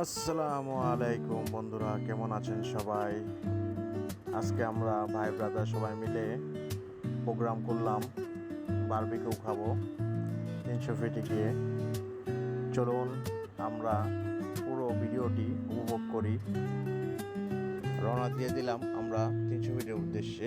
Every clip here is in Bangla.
আসসালামু আলাইকুম বন্ধুরা, কেমন আছেন সবাই? আজকে আমরা ভাই ব্রাদার সবাই মিলে প্রোগ্রাম করলাম, বারবিকিউ খাব, তিনশো ফিটে গিয়ে। চলুন, আমরা পুরো ভিডিওটি উপভোগ করি। রওনা দিয়ে দিলাম আমরা তিনশো ফিটের উদ্দেশ্যে।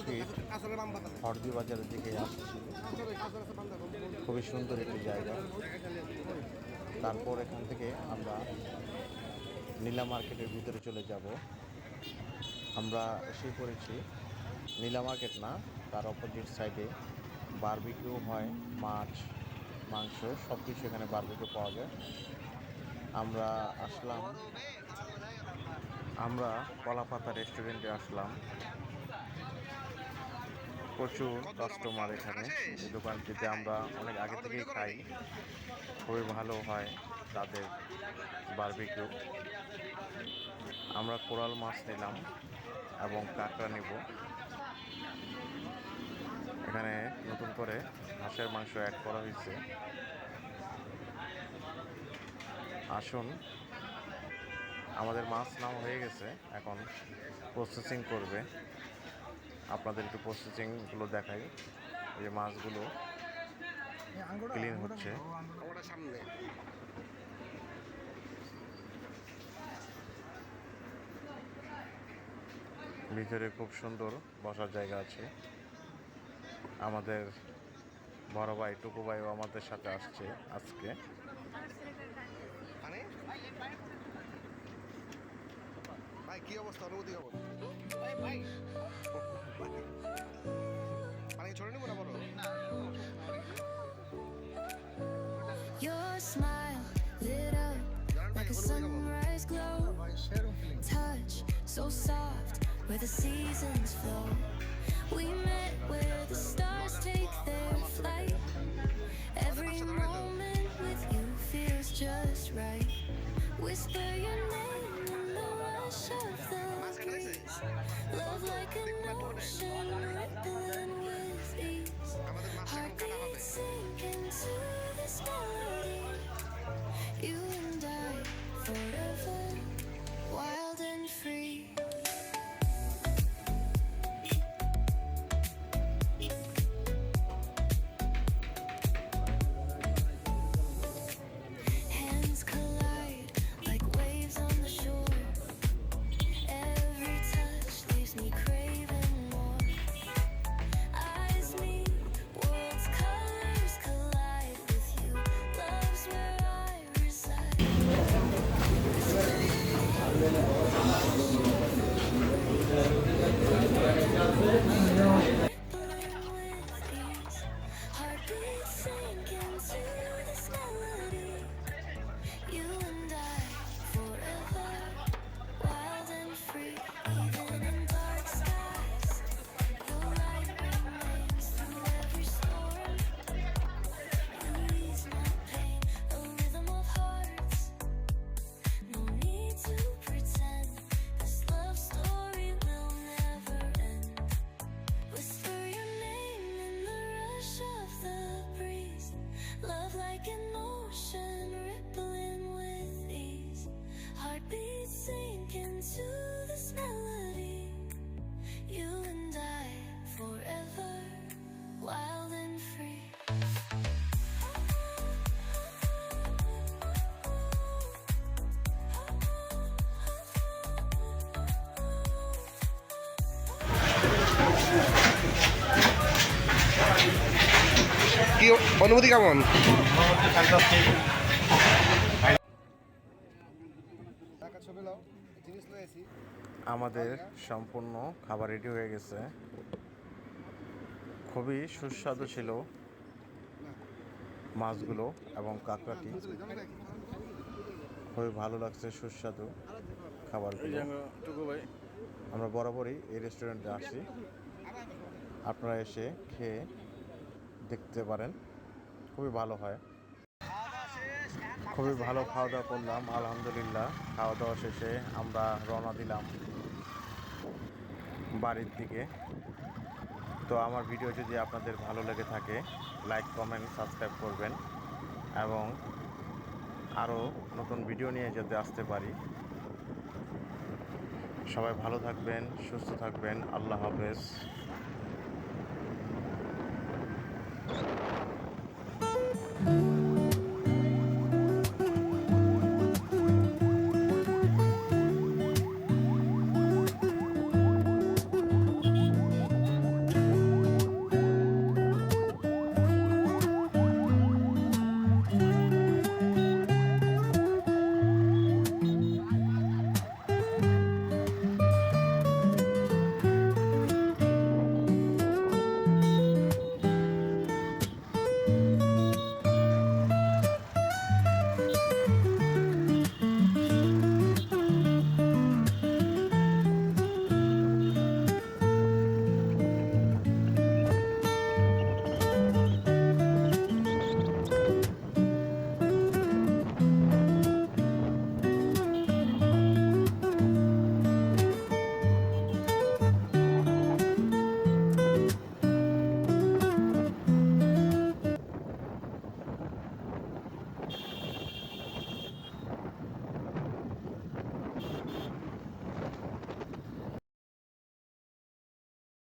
আমরা হরদি বাজারের দিকে আসছি খুবই সুন্দর একটি জায়গা। তারপর এখান থেকে আমরা নীলা মার্কেটের ভিতরে চলে যাব। আমরা এসে পড়েছি নীলা মার্কেট না, তার অপোজিট সাইডে বারবিকিউ হয়, মাছ, মাংস সব কিছু এখানে বারবিকিউ পাওয়া যায়। আমরা আসলাম। আমরা কলাপাতা রেস্টুরেন্টে আসলাম। প্রচুর কাস্টমার এখানে। এই দোকানটিতে আমরা অনেক আগে থেকেই খাই। খুবই ভালো হয় তাদের বারবিকিউ আমরা কোরাল মাছ নিলাম এবং কাঁকড়া নিব। এখানে নতুন করে হাঁসের মাংস অ্যাড করা হয়েছে। আসুন। আমাদের মাছ নাম হয়ে গেছে। এখন প্রসেসিং করবে। আপনাদের একটু প্রসেসিংগুলো দেখাই। এই যে মাছগুলো ক্লিন হচ্ছে। ভিতরে খুব সুন্দর বসার জায়গা আছে। আমাদের বড় ভাই টুকু ভাইও আমাদের সাথে আসছে আজকে। ভাই কি অবস্থা অনুভূতি কেমন পানি ছড়ে নেবো না বলো Your smile lit up like a sunrise glow. Touch so soft where the seasons flow. We met where the stars take their flight. Every moment with you feels just right. Whisper your Hindi ko na tunay. কি অনুভূতি কেমন? আমাদের সম্পূর্ণ খাবার রেডি হয়ে গেছে। খুবই সুস্বাদু ছিল মাছগুলো এবং কাঁকড়াটি। খুবই ভালো লাগছে, সুস্বাদু খাবার আমরা বরাবরই এই রেস্টুরেন্টে আসি। আপনারা এসে খেয়ে দেখতে পারেন। খুবই ভালো হয়। খুবই ভালো খাওয়া দাওয়া করলাম, আলহামদুলিল্লাহ। খাওয়া দাওয়া শেষে আমরা রওনা দিলাম বাড়ির দিকে। তো আমার ভিডিও যদি আপনাদের ভালো লেগে থাকে, লাইক, কমেন্ট, সাবস্ক্রাইব করবেন এবং আরও নতুন ভিডিও নিয়ে যাতে আসতে পারি। সবাই ভালো থাকবেন, সুস্থ থাকবেন। আল্লাহ হাফেজ। 嗯